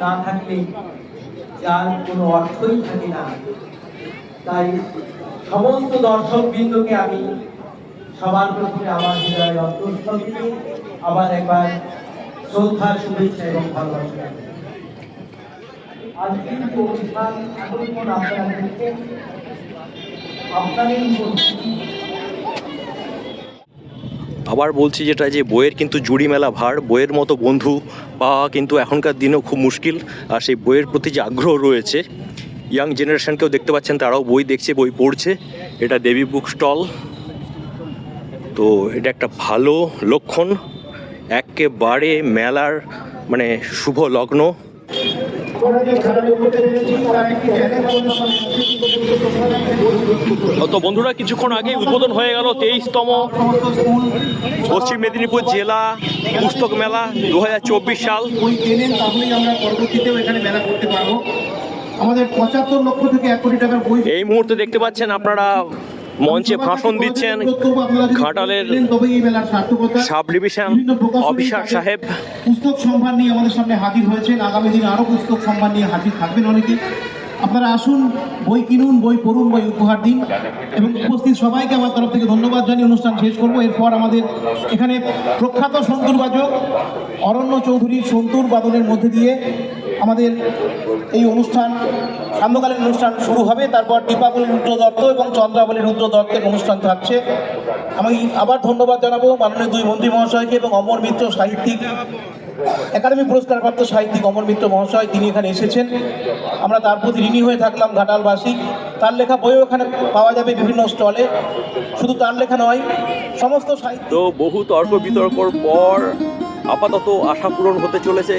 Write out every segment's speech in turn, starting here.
না থাকলে যার কোনো অর্থই থাকে না তাই সমস্ত দর্শক বৃন্দকে আমি সবার প্রথমে আমার হৃদয়ের অন্তঃস্থল থেকে আবার একবার শ্রদ্ধার শুভেচ্ছা এবং ভালোবাসা। আজকের যে অনুষ্ঠান এতক্ষণ আপনারা দেখছেন আপনাদের উপস্থিতি আবার বলছি যেটা যে বইয়ের কিন্তু জুড়ি মেলা ভার, বইয়ের মতো বন্ধু পাওয়া কিন্তু এখনকার দিনেও খুব মুশকিল আর সেই বইয়ের প্রতি যে আগ্রহ রয়েছে ইয়াং জেনারেশনকেও দেখতে পাচ্ছেন তারাও বই দেখছে, বই পড়ছে। এটা দেবী বুক স্টল তো এটা একটা ভালো লক্ষণ। একেবারে মেলার মানে শুভ লগ্ন। তো বন্ধুরা কিছুক্ষণ আগে উদ্বোধন হয়ে গেল তেইশতম পশ্চিম মেদিনীপুর জেলা পুস্তক মেলা দু সাল। আমাদের পঁচাত্তর লক্ষ থেকে এক কোটি টাকার বই এই মুহূর্তে দেখতে পাচ্ছেন আপনারা মঞ্চে ভাষণ দিচ্ছেন ঘাটালের সাব ডিভিশন অফিসার সাহেব। পুস্তক সম্ভার নিয়ে আমাদের সামনে হাজির হয়েছেন। আগামী দিনে আরও পুস্তক সম্ভার নিয়ে হাজির থাকবেন অনেকে। আপনারা আসুন বই কিনুন বই পড়ুন বই উপহার দিন। এবং উপস্থিত সবাইকে আমার তরফ থেকে ধন্যবাদ জানিয়ে অনুষ্ঠান শেষ করব। এরপর আমাদের এখানে প্রখ্যাত সন্তুর বাজক অরণ্য চৌধুরীর সন্তুর বাদনের মধ্যে দিয়ে আমাদের এই অনুষ্ঠান সান্ধ্যকালীন অনুষ্ঠান শুরু হবে, তারপর দীপাবলি রুদ্র দত্ত এবং চন্দ্রাবলী রুদ্র দত্তের অনুষ্ঠান থাকছে। আমি আবার ধন্যবাদ জানাব মাননীয় দুই মন্ত্রী মহাশয়কে এবং অমর মিত্র সাহিত্যিক, একাডেমি পুরস্কারপ্রাপ্ত সাহিত্যিক অমর মিত্র মহাশয়, তিনি এখানে এসেছেন। আমরা তার প্রতি ঋণী হয়ে থাকলাম ঘাটালবাসী। তার লেখা বইও এখানে পাওয়া যাবে বিভিন্ন স্টলে। শুধু তার লেখা নয়, সমস্ত সাহিত্য বহু তর্ক বিতর্কর পর আপাতত আশা পূরণ হতে চলেছে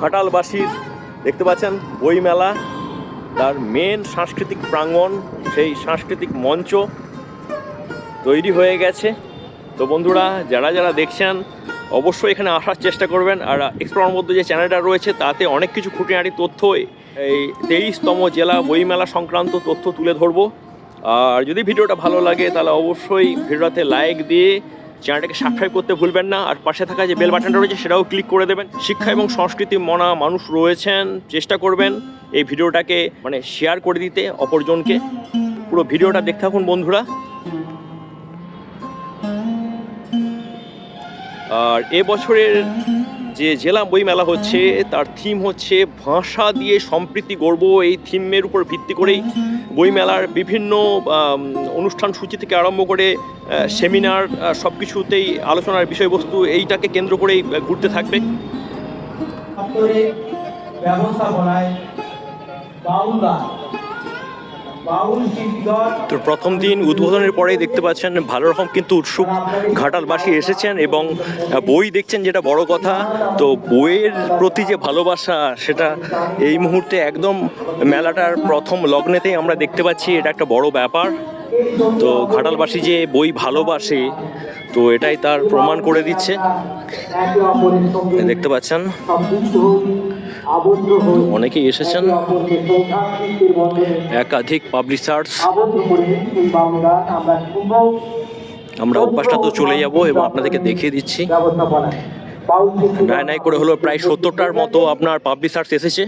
ঘাটালবাসীর দেখতে পাচ্ছেন, বইমেলা, তার মেন সাংস্কৃতিক প্রাঙ্গণ, সেই সাংস্কৃতিক মঞ্চ তৈরি হয়ে গেছে। তো বন্ধুরা, যারা যারা দেখছেন, অবশ্যই এখানে আসার চেষ্টা করবেন। আর এক্সপ্লোর মধ্যে যে চ্যানেলটা রয়েছে, তাতে অনেক কিছু খুঁটিনাটি তথ্য, এই তেইশতম জেলা বইমেলা সংক্রান্ত তথ্য তুলে ধরবো। আর যদি ভিডিওটা ভালো লাগে, তাহলে অবশ্যই ভিডিওতে লাইক দিয়ে চ্যানেলটাকে সাবস্ক্রাইব করতে ভুলবেন না। আর পাশে থাকা যে বেল বাটনটা রয়েছে, সেটাও ক্লিক করে দেবেন। শিক্ষা এবং সংস্কৃতি মনা মানুষ রয়েছেন, চেষ্টা করবেন এই ভিডিওটাকে মানে শেয়ার করে দিতে অপরজনকে। পুরো ভিডিওটা দেখতে থাকুন বন্ধুরা। আর এবছরের যে জেলা বই মেলা হচ্ছে, তার থিম হচ্ছে ভাষা দিয়ে সম্প্রীতি গড়ব। এই থিমের উপর ভিত্তি করেই বই মেলার বিভিন্ন অনুষ্ঠান সূচি থেকে আরম্ভ করে সেমিনার সব কিছুতেই আলোচনার বিষয়বস্তু এইটাকে কেন্দ্র করেই ঘুরতে থাকবে। ব্যবস্থাপনায় তো প্রথম দিন উদ্বোধনের পরেই দেখতে পাচ্ছেন ভালো রকম কিন্তু উৎসুক ঘাটালবাসী এসেছেন এবং বই দেখছেন যেটা বড় কথা। তো বইয়ের প্রতি যে ভালোবাসা সেটা এই মুহূর্তে একদম মেলাটার প্রথম লগ্নেতেই আমরা দেখতে পাচ্ছি এটা একটা বড় ব্যাপার। তো ঘাটালবাসী যে বই ভালোবাসে তো এটাই তার প্রমাণ করে দিচ্ছে। দেখতে পাচ্ছেন। অনেকেই এসেছেন। একাধিক পাবলিশার্স আমরা অভ্যাসটা তো চলে যাব এবং আপনাদেরকে দেখিয়ে দিচ্ছি। নাই নাই করে হলো প্রায় সত্তরটার মতো আপনার পাবলিশার্স এসেছে।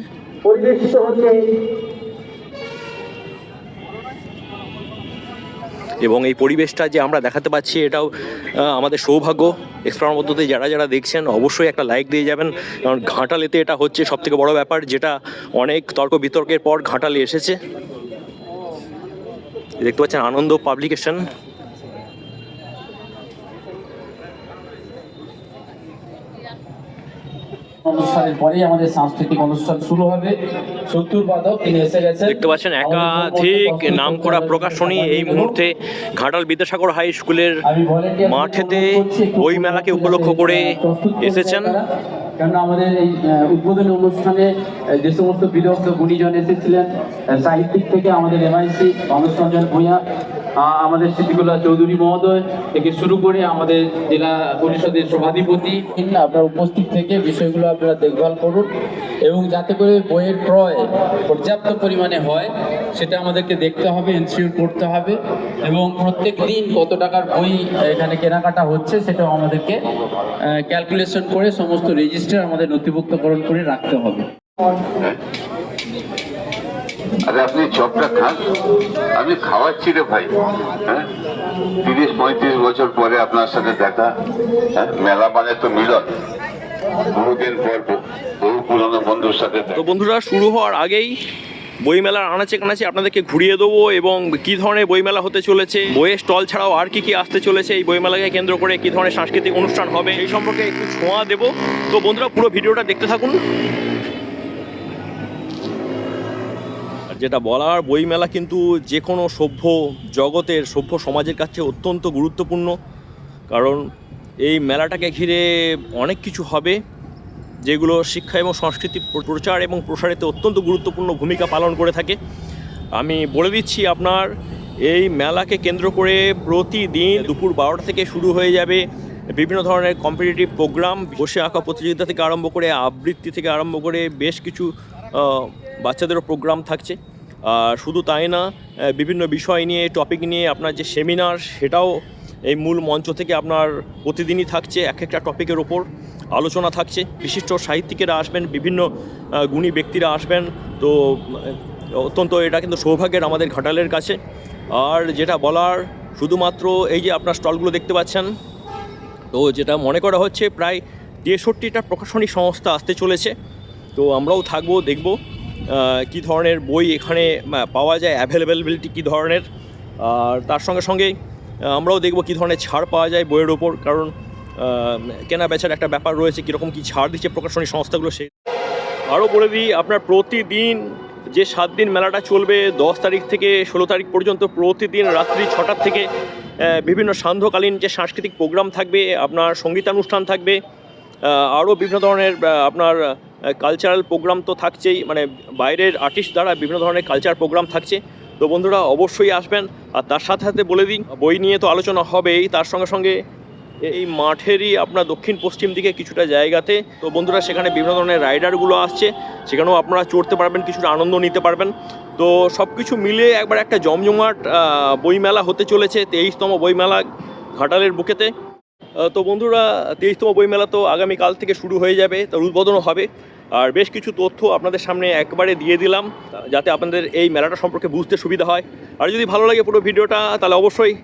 পরিবেশিত হচ্ছে এবং এই পরিবেশটা যে আমরা দেখাতে পাচ্ছি এটাও আমাদের সৌভাগ্য। এক্সপ্লোর মধ্যে যারা যারা দেখছেন, অবশ্যই একটা লাইক দিয়ে যাবেন। কারণ ঘাটালেতে এটা হচ্ছে সব থেকে বড় ব্যাপার, যেটা অনেক তর্ক বিতর্কের পর ঘাঁটালে এসেছে। দেখতে পাচ্ছেন আনন্দ পাবলিকেশন অনুষ্ঠানের পরেই আমাদের সাংস্কৃতিক অনুষ্ঠান শুরু হবে। সত্তর বাদক তিনি এসে গেছেন। দেখতে পাচ্ছেন একাধিক নাম করা প্রকাশনী এই মুহূর্তে ঘাটাল বিদ্যাসাগর হাই স্কুলের মাঠেতে বই মেলাকে উপলক্ষ করে এসেছেন। কেননা আমাদের এই উদ্বোধনী অনুষ্ঠানে যে সমস্ত বিদগ্ধ গুণীজন এসেছিলেন সাহিত্যিক থেকে আমাদের এমআইসি মানস রঞ্জন ভূঁইয়া আমাদের স্মৃতিকলা চৌধুরী মহোদয় থেকে শুরু করে আমাদের জেলা পরিষদের সভাধিপতি আপনার উপস্থিত থেকে বিষয়গুলো আপনারা দেখভাল করুন এবং যাতে করে বইয়ের ক্রয় পর্যাপ্ত পরিমাণে হয়, সেটা আমাদেরকে দেখতে হবে এনশিওর করতে হবে এবং প্রত্যেক দিন কত টাকার বই এখানে কেনাকাটা হচ্ছে সেটাও আমাদেরকে ক্যালকুলেশন করে সমস্ত রেজিস্টার আমাদের নথিভুক্তকরণ করে রাখতে হবে? আরে আপনি চপটা খান। আমি খাওয়াচ্ছি রে ভাই হ্যাঁ? তিরিশ পঁয়ত্রিশ বছর পরে আপনার সাথে দেখা হ্যাঁ? মেলা মানে তো মিলন। বহুদিন পর বহু- পুরনো বন্ধুর সাথে তো বন্ধুরা, শুরু হওয়ার আগেই বইমেলার আনাচে কানাচে আপনাদেরকে ঘুরিয়ে দেবো এবং কী ধরনের বইমেলা হতে চলেছে, বইয়ের স্টল ছাড়াও আর কি কি আসতে চলেছে এই বইমেলাকে কেন্দ্র করে কী ধরনের সাংস্কৃতিক অনুষ্ঠান হবে এই সম্পর্কে একটু ছোঁয়া দেবো। তো বন্ধুরা, পুরো ভিডিওটা দেখতে থাকুন। যেটা বলার, বইমেলা কিন্তু যে কোনো সভ্য জগতের, সভ্য সমাজের কাছে অত্যন্ত গুরুত্বপূর্ণ। কারণ এই মেলাটাকে ঘিরে অনেক কিছু হবে, যেগুলো শিক্ষা এবং সংস্কৃতি প্র- প্রচার এবং প্রসারিতে অত্যন্ত গুরুত্বপূর্ণ ভূমিকা পালন করে থাকে। আমি বলে দিচ্ছি আপনার, এই মেলাকে কেন্দ্র করে প্রতিদিন দুপুর বারোটা থেকে শুরু হয়ে যাবে বিভিন্ন ধরনের কম্পিটিটিভ প্রোগ্রাম বসে আঁকা প্রতিযোগিতা থেকে আরম্ভ করে আবৃত্তি থেকে আরম্ভ করে বেশ কিছু বাচ্চাদেরও প্রোগ্রাম থাকছে। আর শুধু তাই না বিভিন্ন বিষয় নিয়ে টপিক নিয়ে আপনার যে সেমিনার সেটাও এই মূল মঞ্চ থেকে আপনার প্রতিদিনই থাকছে। এক একটা টপিকের ওপর আলোচনা থাকছে। বিশিষ্ট সাহিত্যিকেরা আসবেন, বিভিন্ন গুণী ব্যক্তিরা আসবেন। তো অত্যন্ত এটা কিন্তু সৌভাগ্যের আমাদের ঘাটালের কাছে। আর যেটা বলার, শুধুমাত্র এই যে আপনার স্টলগুলো দেখতে পাচ্ছেন, তো যেটা মনে করা হচ্ছে, প্রায় তেষট্টিটা প্রকাশনী সংস্থা আসতে চলেছে। তো আমরাও থাকব, দেখব কী ধরনের বই এখানে পাওয়া যায় অ্যাভেলেবেলিটি কী ধরনের। আর তার সঙ্গে সঙ্গে আমরাও দেখব কী ধরনের ছাড় পাওয়া যায় বইয়ের ওপর, কারণ কেনা বেচার একটা ব্যাপার রয়েছে, কীরকম কী ছাড় দিচ্ছে প্রকাশনী সংস্থাগুলো সে আরও বলে দিই, আপনার প্রতিদিন যে সাত দিন মেলাটা চলবে, দশ তারিখ থেকে ষোলো তারিখ পর্যন্ত প্রতিদিন রাত্রি ছটার থেকে বিভিন্ন সান্ধ্যকালীন যে সাংস্কৃতিক প্রোগ্রাম থাকবে, আপনার সঙ্গীতানুষ্ঠান থাকবে আরও বিভিন্ন ধরনের আপনার কালচারাল প্রোগ্রাম তো থাকছেই মানে বাইরের আর্টিস্ট দ্বারা বিভিন্ন ধরনের কালচার প্রোগ্রাম থাকছে। তো বন্ধুরা অবশ্যই আসবেন, আর তার সাথে সাথে বলে দিন বই নিয়ে তো আলোচনা হবেই, তার সঙ্গে সঙ্গে এই মাঠেরই আপনার দক্ষিণ পশ্চিম দিকে কিছুটা জায়গাতে। তো বন্ধুরা, সেখানে বিভিন্ন ধরনের রাইডারগুলো আসছে, সেখানেও আপনারা চড়তে পারবেন, কিছুটা আনন্দ নিতে পারবেন। তো সব কিছু মিলে একবার একটা জমজমাট বইমেলা হতে চলেছে, তেইশতম বইমেলা ঘাটালের বুকেতে। তো বন্ধুরা, তেইশতম বইমেলা তো আগামীকাল থেকে শুরু হয়ে যাবে, তার উদ্বোধনও হবে। আর বেশ কিছু তথ্য আপনাদের সামনে একবারে দিয়ে দিলাম, যাতে আপনাদের এই মেলাটা সম্পর্কে বুঝতে সুবিধা হয়। আর যদি ভালো লাগে পুরো ভিডিওটা, তাহলে অবশ্যই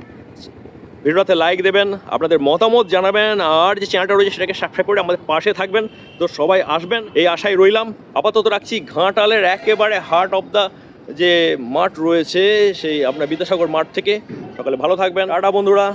ভিডিওটাতে লাইক দেবেন, আপনাদের মতামত জানাবেন, আর যে চ্যানেলটা রয়েছে সেটাকে সাবস্ক্রাইব করে আমাদের পাশে থাকবেন। তো সবাই আসবেন, এই আশায় রইলাম। আপাতত রাখছি ঘাটালের একেবারে হার্ট অফ দ্য যে মাঠ রয়েছে, সেই আপনার বিদ্যাসাগর মাঠ থেকে। সকালে ভালো থাকবেন। টাটা বন্ধুরা।